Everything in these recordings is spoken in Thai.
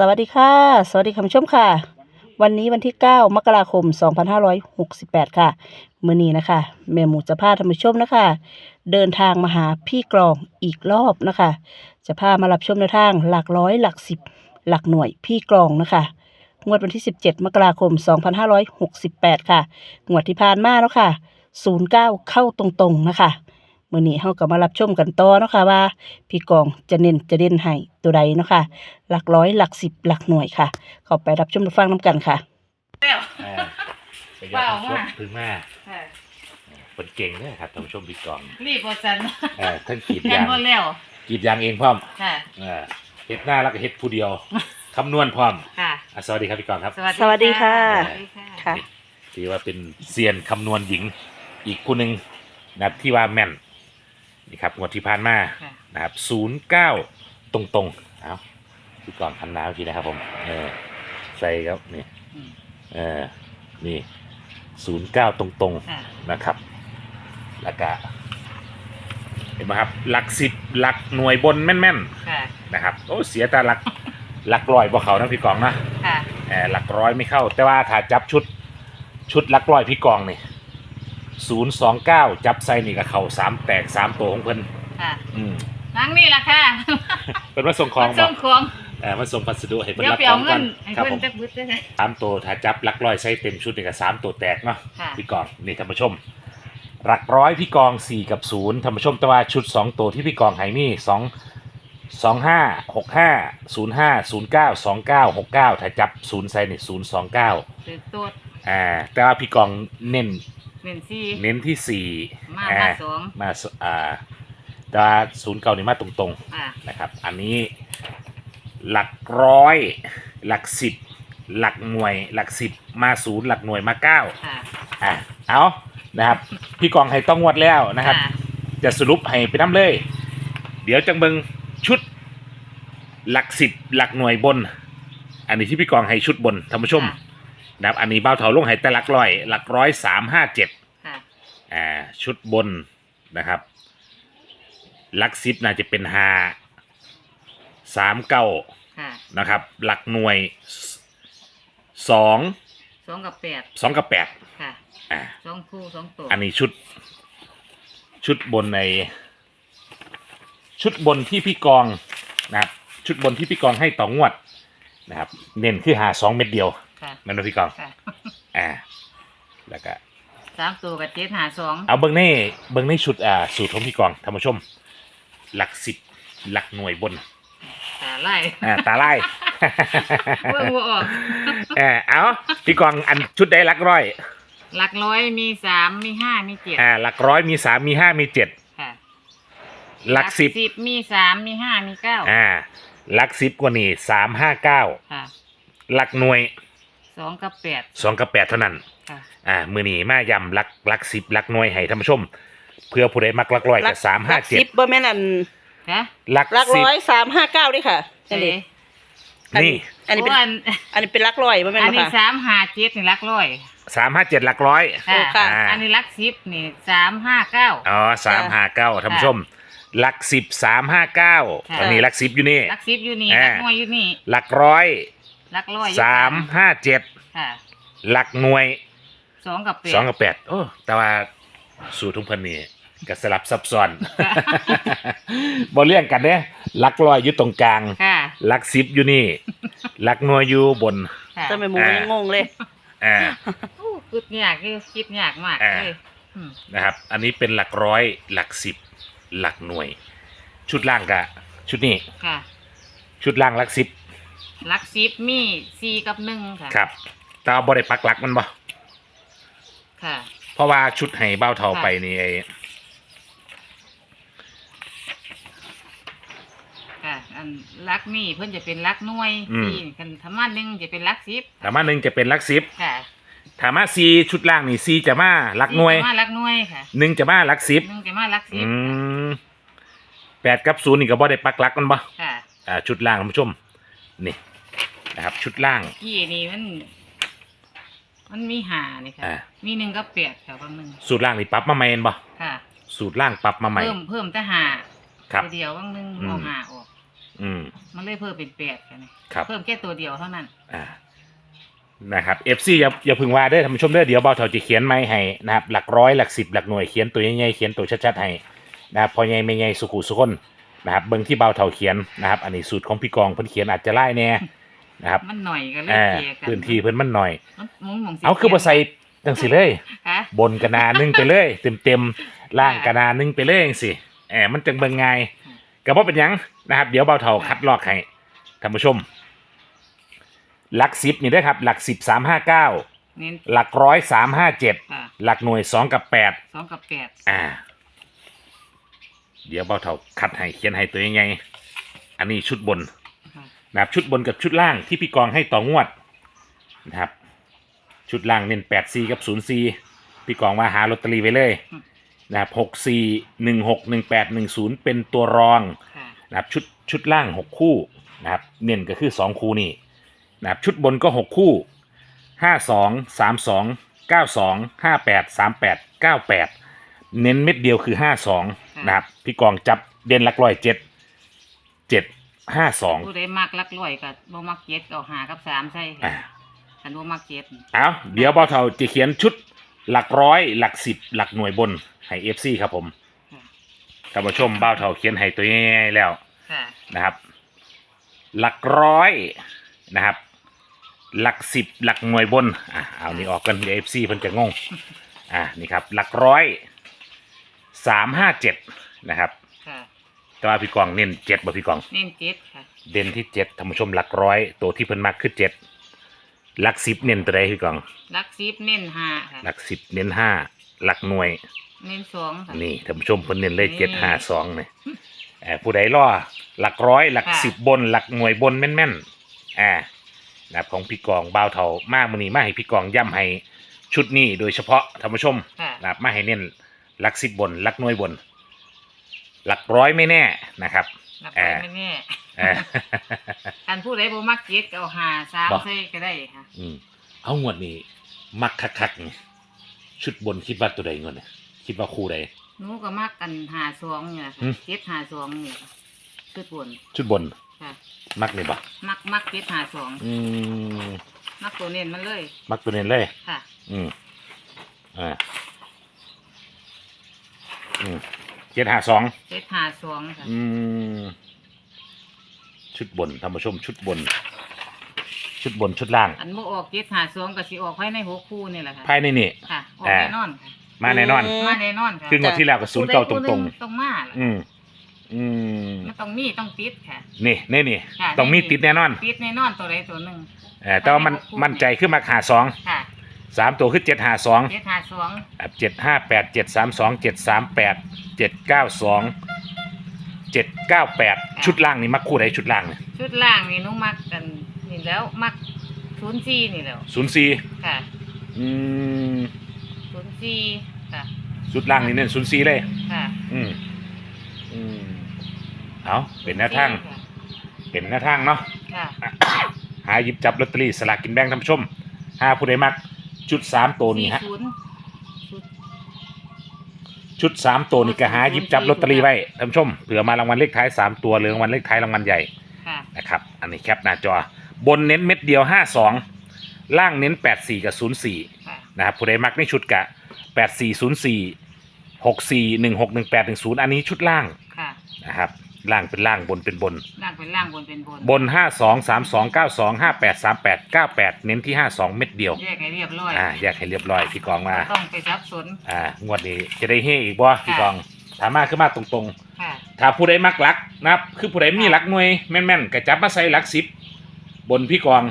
สวัสดีค่ะ สวัสดีคุณผู้ชมค่ะ วันนี้วันที่ 9 มกราคม 2568 ค่ะมื้อนี้นะคะแม่หมูจะพาท่านผู้ชมนะคะ เดินทางมาหาพี่กรองอีกรอบนะคะ จะพามารับชมในทางหลักร้อยหลักสิบหลักหน่วยพี่กรองนะคะ งวดวันที่ 17 มกราคม 2568 ค่ะ งวดที่ผ่านมาแล้วค่ะ 09 เข้าตรงๆนะคะ มื่อนี้เฮาก็มารับชมกันต่อเนาะค่ะว่า พี่กองจะเน้นจะเด่นให้ตัวใดเนาะค่ะ หลักร้อยหลักสิบหลักหน่วยค่ะ เข้าไปรับชมรับฟังน้ำกันค่ะ แล้ว อ่าไปยอเปล่าดชมากพึ่งมาค่ะเป็นเก่งเลยครับท่านผู้ชมบิ๊กกองรีบบ่ซันเอ่าท่านกรีดยัยางงบ่แล้วกรีดยางเองพร้อมค่ะอ่าเฮ็ดหน้าแล้วก็เฮ็ดผู้เดียวคำนวณพร้อมค่ะ อะสวัสดีครับพี่กองครับ สวัสดีค่ะสวัสดีค่ะ ค่ะ ถือว่าเป็นเซียนคำนวณหญิงอีกผู้หนึ่งนะครับที่ว่าแม่น นี่ครับงวดที่ผ่านมาค่ะ นะครับศูนย์เก้าตรงๆเอาพี่กองคันน้ำทีนะครับผมเออใส่ครับนี่อืมเออนี่ศูนย์เก้าตรงๆ ค่ะ นะครับแล้วก็เห็นไหมครับหลักสิบหลักหน่วยบนแม่นค่ะ ๆนะครับโอ้เสียแต่หลักหลักร้อยบ่เขานะพี่กองนะค่ะ เออหลักร้อยไม่เข้า แต่ว่าถ้าจับชุดชุดหลักร้อยพี่กองนี่ ศูนย์สองเก้าจับไซนี่กับเขาสามแตกสามตัวของเพิ่นค่ะอืมนั่งนี่ล่ะค่ะเป็นว่าส่งของมันบส่อกงของเออมันส่งพัสดุให้เพิ่นเดี๋ยวรับไปขอเอางเงิก่อนนให้ครับเพิ่ผนมจักบึดเด้อค่ะ สามตัวถ้าจับหลักร้อยใส่เต็มชุดนี่ก็สามตัวแตกเนาะค่ะ พี่กองนี่ท่านผู้ชมหลักร้อยพี่กองสี่กับศูนย์ท่านผู้ชมแต่ว่าชุดสองตัวที่พี่กองให้มีสองสองห้าหกห้าศูนย์ห้าศูนย์เก้าสองเก้าหกเก้าถ้าจับศูนย์ใส่เนี่ยศูนย์สองเก้าตื่นตัวอ่าแต่ว่าพี่กองเน้น เน้นซี่เน้นที่สี่มาอ่มาสองมาสอ่าแต่ว่าศูนย์เก้านี่มาตรงอ่าๆนะครับ อันนี้หลักร้อย หลักสิบ หลักหน่วย หลักสิบมาศูนย์หลักหน่วยมาเก้าค่ะอะเอานะครับ พี่กองให้ต้องงวดแล้วนะครับค่ะจะสรุปให้ไปน้ำเลย เดี๋ยวจังเบิงชุดหลักสิบหลักหน่วยบน อันนี้ที่พี่กองให้ชุดบนท่านผู้ชม นะครับอันนี้เบ้าเถาลงให้แต่หลักร้อยหลักร้อยสามห้าเจ็ดค่ะ อ่าชุดบนนะครับหลักสิบน่าจะเป็นห้าสามเก้าค่ะนะครับ หลักหน่วยสองสองกับแปดสองกับแปดค่ะอ่า สองคู่สองตัวอันนี้ชุด ชุดบนใน ชุดบนที่พี่กองนะครับ ชุดบนที่พี่กองให้ต่องวดนะครับ เน้นคือหาสองเม็ดเดียว ค่ะนั่นนะพี่กองค่ะอ่าแล้วก็ สามตัวกับเจ็ดหาสองเอาเบิ้งในเบิ้งในชุดอ่าสูตรของพี่กองท่านผู้ชม หลักสิบหลักหน่วยบนตาไล่ อ่าตาไล่ เบิ่งบ่ออก เออเอาพี่กองอันชุดได้หลักร้อยหลักร้อยมีสามมีห้ามีเจ็ดอ่าหลักร้อยมีสามมีห้ามีเจ็ดค่ะหลักสิบมีสามมีห้ามีเก้าอ่าหลักสิบกว่านี่สามห้าเก้าค่ะ หลักหน่วย สองกับแปดสองกับแปดเท่านั้น ค่ะ อ่า มือนี้มายำหลักหลักสิบหลักหน่วยให้ท่านผู้ชม เพื่อผู้ใดมักหลักร้อยกับสามห้าเจ็สิดบบ่แม่นอันฮะหลักหลักสิบร้อยสามห้าเก้าดิค่ะอันนี้เอ๊ะนี่ อันนี้เป็นโอันอันนี้เป็นหลักร้อยบ่แม่นอันบ่นี้ค่ะสามห้าเจ็ดนี่หลักร้อยสามห้าเจ็ดหลักร้อยโอ้ค่ะอ่าอันนี้หลักสิบนี่สามห้าเก้าอ๋อสามห้าเก้าท่านผู้ชมหลักสิบสามห้าเก้าค่ะตอนนี้หลักสิบอยู่นี่หลักสิบอยู่นี่อ่าหลักหน่วยอยู่นี่หลักร้อยห ลักร้อยอยู่สามห้าเจ็ดค่ะหลักหน่วยสองกับแปดสองกับแปดโอ้แต่ว่าสูตรทุกพันนี่ก็สลับซับซ้อนค่ะบ่เลี่ยงกันเนี่ยหลักร้อยอยู่ตรงกลางค่ะหลักสิบอยู่นี่หลักหน่วยอยู่บนค่ะแต่แม่หมูยังงงเลยอ่าโอ้คิดยากคือคิดยากมากอ่าเลยอืมนะครับ อันนี้เป็นหลักร้อยหลักสิบหลักหน่วย ชุดล่างกะ ชุดนี้ค่ะ ชุดล่างหลักสิบห ลักสิบมีสี่กับหนึ่งค่ะ ครับแต่ว่าบ่ได้ปักหลักมันบ่ค่ะ เพราะว่าชุดให้เบ้าเทาค่ะไปนี่ไอ้ค่ะ อันหลักนี่เพิ่นจะเป็นหลักหน่วยสี่กันธรรมะหนึ่งจะเป็นหลักสิบถามาหนึ่งจะเป็นหลักสิบค่ะถามาซีชุดล่างนี่ซีจะมาหลักหน่วยสี่จะมาหลักหน่วยค่ะหนึ่งจะมาหลักสิบหนึ่งจะมาหลักสิอืบมแปดกับศูนย์นี่ก็บ่ได้ปักหลักมันบ่ค่ะอ่าชุดล่างท่านผู้ชม นี่นะครับ ชุดล่าง กี่นี่มัน มันมีหานี่ค่ะ อ่า มีหนึ่งกับแปดค่ะบางหนึ่งสูตรล่างนี่ปรับมาใหม่เห็นบ่ค่ะ สูตรล่างปรับมาใหม่ เพิ่มเพิ่มแต่หาครับเดียวบางหนึ่งอืม เอาหาออก อืม มันเลยเพิ่มเป็นแปดกันนี่ครับ เพิ่มแค่ตัวเดียวเท่านั้น อ่านะครับเอฟซีอย่าอย่าเพึงว่าเด้อท่านผู้ชมเด้อเดี๋ยวเบาเถาจะเขียนไม่ให้นะครับหลักร้อยหลักสิบหลักหน่วยเขียนตัวใหญ่ๆเขียนตัวชัดๆให้นะครับพอใหญ่ไม่ใหญ่สุขุสุขน นะครับเบิ่งที่เบาเถาเขียนนะครับ อันนี้สูตรของพี่กองเพิ่นเขียนอาจจะไล่แน่นะครับมันหน่อยก็เลยอ่าเจียกันพื้นที่เพิ่นมันหน่อย มันมุงมงสิเอาคือบ่ใส่จังสิเลย ฮะบนกระนาหนึงไปเลยเต็มเต็มๆล่างกระนาหนึงไปเลยจังสิแอบมันจังเบิ่งง่ายก็บ่เป็นหยังนะครับ เดี๋ยวเบาเถาคัดลอกให้ท่านผู้ชม หลักสิบนี่เด้อครับ หลักสิบสามห้าเก้าเน้นหลักร้อยสามห้าเจ็ดค่ะหลักหน่วยสองกับแปดสองกับแปดอ่า เดี๋ยวเบาเถาคัดให้เขียนให้ตัวยังไง อันนี้ชุดบนค่ะนะครับชุดบนกับชุดล่างที่พี่กองให้ต่องวดนะครับ ชุดล่างเน้นแปดซีกับศูนย์ซีพี่กองว่าหาลอตเตอรี่ไว้เลยนะครับหกซีหนึ่งหกหนึ่งแปดหนึ่งศูนย์เป็นตัวรองค่ะนะครับชุดชุดล่างหกคู่นะครับเน้นก็คือสองคู่นี่นะครับชุดบนก็หกคู่ห้าสองสามสองเก้าสองห้าแปดสามแปดเก้าแปด เน้นเม็ดเดียวคือห้าสองนะครับ พี่กองจับเด่นหลักร้อยเจ็ดเจ็ดห้าสองผู้ใดมักลักลอยกับบ่มักเจ็ดเอาหากับสามใช่อ่า คันบ่มักเจ็ดเอาเดี๋ยวเบาเท่าจะเขียนชุดหลักร้อยหลักสิบหลักหน่วยบนให้เอฟซีครับผมค่ะท่านผู้ชมเบาเท่าเขียนให้ตัวง่ายๆแล้วค่ะนะครับ หลักร้อยนะครับ หลักสิบหลักหน่วยบนอะเอานี่ออกกันเอฟซีเพิ่นจะงงอะนี่ครับ หลักร้อย สามห้าเจ็ดนะครับ ค่ะแต่ว่าพี่กองเน้นเจ็ดบ่พี่กอง เน้นเจ็ดค่ะเด่นที่เจ็ดท่านผู้ชมหลักร้อย ตัวที่เพิ่นมักคือเจ็ดหลักสิบเน้นตัวใดพี่กอง ลักซิบเน้นห้าค่ะ หลักสิบเน้นห้าหลักหน่วย เน้นสองค่ะ นี่ท่านผู้ชมเพิ่นเน้นเลขนี่เจ็ดห้าสองเนี่ยเอ่อผู้ใดล่อหลักร้อย หลักค่ะ สิบบน หลักหน่วยบนแม่นๆอ่านะครับของพี่กองบ่าวเถามากมือนี้มาให้พี่กองย้ำให้ชุดนี้โดยเฉพาะท่านผู้ชมค่ะ นะครับมาให้เน้น หลักสิบบนหลักหน่วยบน หลักร้อยไม่แน่นะครับลักอ่าไปไม่แน่เอ่อคันผู้ใดบ่มักเจ็ดก็เอาหาสามบ่ ใส่ก็ได้ค่ะอืมเอางวดนี้ มักคักๆนี่ชุดบนคิดว่าตัวใดงวดเนี่ยคิดว่าคู่ใด หนูก็มักกันหาสองเนี่ยหืค่ะมเจ็ดหาสองเนี่ยค่ะคือปวนชุดบน ค่ะ มักนี่บ่มักมักเจ็ดหาสองอืมมักตัวเน้นมันเลยมักตัวเน้นเลย ค่ะ อืมอ่าอืม เจ็ดห้าสองเจ็ดหาสองค่ะอืมชุดบนท่านผู้ชมชุดบน ชุดบนชุดล่าง อันบ่ออกเจ็ดหาสองก็สิออกภายในหกคู่นี่แหละค่ะภายในนี่ ค่ะออกอ่าแน่นอนค่ะมาแน่นอน มาแน่นอนค่ะคืองวดที่แล้วกับศูนย์เก้าตรงผู้ใดผู้หนึ่ต้องมาล่ะๆอืมอืมมันต้องมีต้องติดค่ะ นี่นี่นี่ค่ะต้องมีติดแน่นอน ติดแน่นอนตัวใดตัวหนึ่งเออแต่ว่ามันภายในหกคู่มั่นใจขึ้นมาหาสองค่ะ สามตัวคือเจ็ดหาสองเจ็ดหาสองเจ็ดห้าแปดเจ็ดสามสองเจ็ดสามแปดเจ็ดเก้าสองเจ็ดเก้าแปดชุดล่างนี่มักคู่ใดชุดล่างเนี่ยชุดล่างนี่หนูมักกันนี่แล้วมักศูนย์สี่นี่แล้วศูนย์สี่ค่ะอืมศูนย์สี่ค่ะชุดล่างนี่เน้นศูนย์สี่เลย ค่ะอืมอืมเอาเป็นหน้าทางค่ะเป็นหน้าทางเนาะค่ะ หาหยิบจับลอตเตอรี่สลากกินแบ่งท่านผู้ชมหาผู้ใดมัก ชุดสามตัวนี้ฮะ สี่ศูนย์ชุดชุดสามตัวนี่ก็หาหยิบจับลอตเตอรี่ไว้ท่านผู้ชมเผื่อมารางวัลเลขท้ายสามตัวหรือรางวัลเลขท้ายรางวัลใหญ่ค่ะนะครับ อันนี้แคปหน้าจอ บนเน้นเม็ดเดียวห้าสองล่างเน้นแปดสี่กับศูนย์สี่ ค่ะนะครับผู้ใดมักในชุดกะแปดสี่ศูนย์สี่หกสี่หนึ่งหกหนึ่งแปดหนึ่งศูนย์อันนี้ชุดล่างค่ะ นะครับ ล่างเป็นล่างบนเป็นบน ล่างเป็นล่างบนเป็นบนบนห้าสองสามสองเก้าสองห้าแปดสามแปดเก้าแปดเน้นที่ห้าสองเม็ดเดียวแยกให้เรียบร้อยอ่าแยกให้เรียบร้อยพี่กองมาต้องไปซับสนอ่างวดนี้จะได้เฮอีกบ่พี่กองถามมาขึ้นมาตรงค่ะๆ ถ้าผู้ใดมักหลักนะครับ คือผู้ใดมีหลักหน่วยแม่นๆก็จับมาใส่หลักสิบบนพี่กอง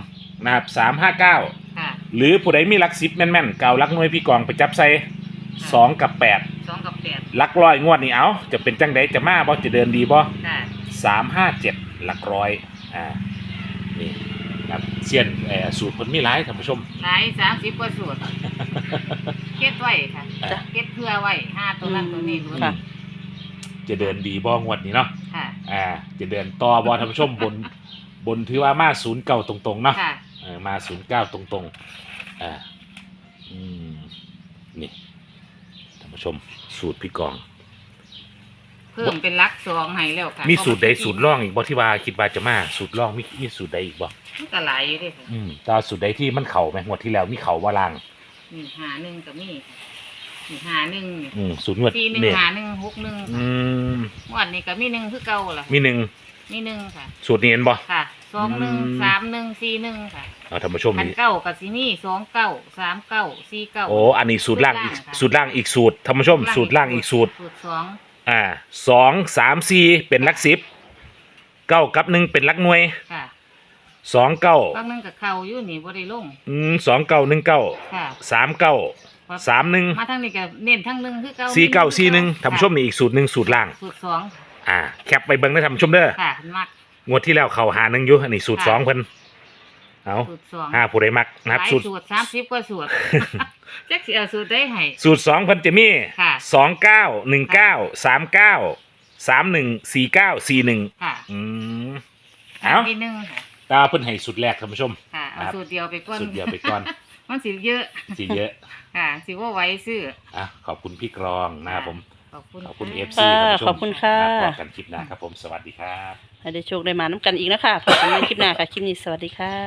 นะครับสามห้าเก้าค่ะหรือผู้ใดมีหลักสิบแม่นๆเก่าหลักหน่วยพี่กองไปจับใส่สองกับแปดสองกับ แปดหลักร้อยงวดนี้เอาจะเป็นจังไดจะมาบ่จะเดินดีบ่ค่ะสามห้าเจ็ดหลักร้อยอ่านี่ครับเสียนเอ่อสูตรเพิ่นมีหลายท่านผู้ชม หลายสามสิบกว่าสูตรเก็ดไว้ค่ะจ้ะ เก็ดเพื่อไว้ห้าตัวนั้นตัวนี้รู้ค่ะจะเดินดีบ่งวดนี้เนาะค่ะ อ่าจะเดินต่อบอท่านผู้ชมบน บนถือว่ามาศูนย์เก่าตรงๆเนาะ ค่ะ เออมาศูนย์เก้าตรงๆอ่าอืมนี่ท่าน ผู้ชม สูตรพี่กอง เพิ่มเป็นลักสองให้แล้วค่ะมีสูตรใดสูตรร่องอีกบ่ที่ว่าคิดว่าจะมาสูตรร่องมีมีสูตรใดอีกบ่มันก็หลายอยู่เด้ค่ะอืมแตว่าสูตรใดที่มันเข่าไหมงวดที่แล้วมีเข่าว่าล่าง นี่หาหนึ่งก็มีนี่หาหนึ่งนี่อืมสูตรงวดปีหนึ่งเนี่ยหาหนึ่งหกหนึ่งอืมวันนี้ก็มีหนึ่งคือเก่าล่ะมีหนึ่งมีหนึ่งค่ะ สูตรนี้เห็นบ่ค่ะสองหนึ่งอืมสามหนึ่งสี่หนึ่งค่ะเอาท่านผู้ชมพันนี่เก้ากับซีนี่สองเก้าสามเก้าสี่เก้า โอ้อันนี้สูตรล่างอีกสูตรล่างค่ะ สูตรล่างอีกสูตรท่านผู้ชม สูตรล่างอีกสูตร สูตรสองอ่าสองสามสี่เป็นหลักสิบเก้ากับหนึ่งเป็นหลักหน่วยค่ะสองเก้าบางหนึงกับเขาอยู่นี่บ่ได้ลงอืมสองเก้าหนึ่งเก้าค่ะ สามเก้าสามหนึ่งมาทั้งนี้ก็เน้นทั้งหนึ่งคือเก้าสี่เก้าสี่หนึ่งท่านผู้ชมนี่อีกสูตรหนึ่งสูตรล่าง สูตรสองอ่าแคปไปเบิ้งได้ท่านผู้ชมเด้อ ค่ะมัก งวดที่แล้วเขาหาหนึ่งอยู่อันนี้สูตรค่ะ สองเพิ่นเอาสูตรสองห้าผู้ใดมักนะครับหลายสูตร สูตรสามสิบกว่าสูตร จักสิเอาสูตรได้ให้ สูตรสองเพิ่นจะมีค่ะ สองเก้าหนึ่งเก้าสามเก้าสามหนึ่งสี่เก้าสี่หนึ่งค่ะอืมเอาทีหนึ่งค่ะตาเพิ่นให้สูตรแรกท่านผู้ชม ค่ะเอาครับ สูตรเดียวไปก่อนสูตรเดียวไปก่อนมันสิเยอะ สีเยอะ ค่ะ สิว่าไว้ซื้อ อะขอบคุณพี่กรองนะครับผม ขอบคุณขอบคุณะเอฟซีค่ะท่านผู้ชมขอบคุณค่ะรับพบกันคลิปหน้าครับผมสวัสดีครับ ให้ได้โชคได้มาน้ำกันอีกนะคะพบกันในคลิปหน้าค่ะ คลิปนี้สวัสดีค่ะ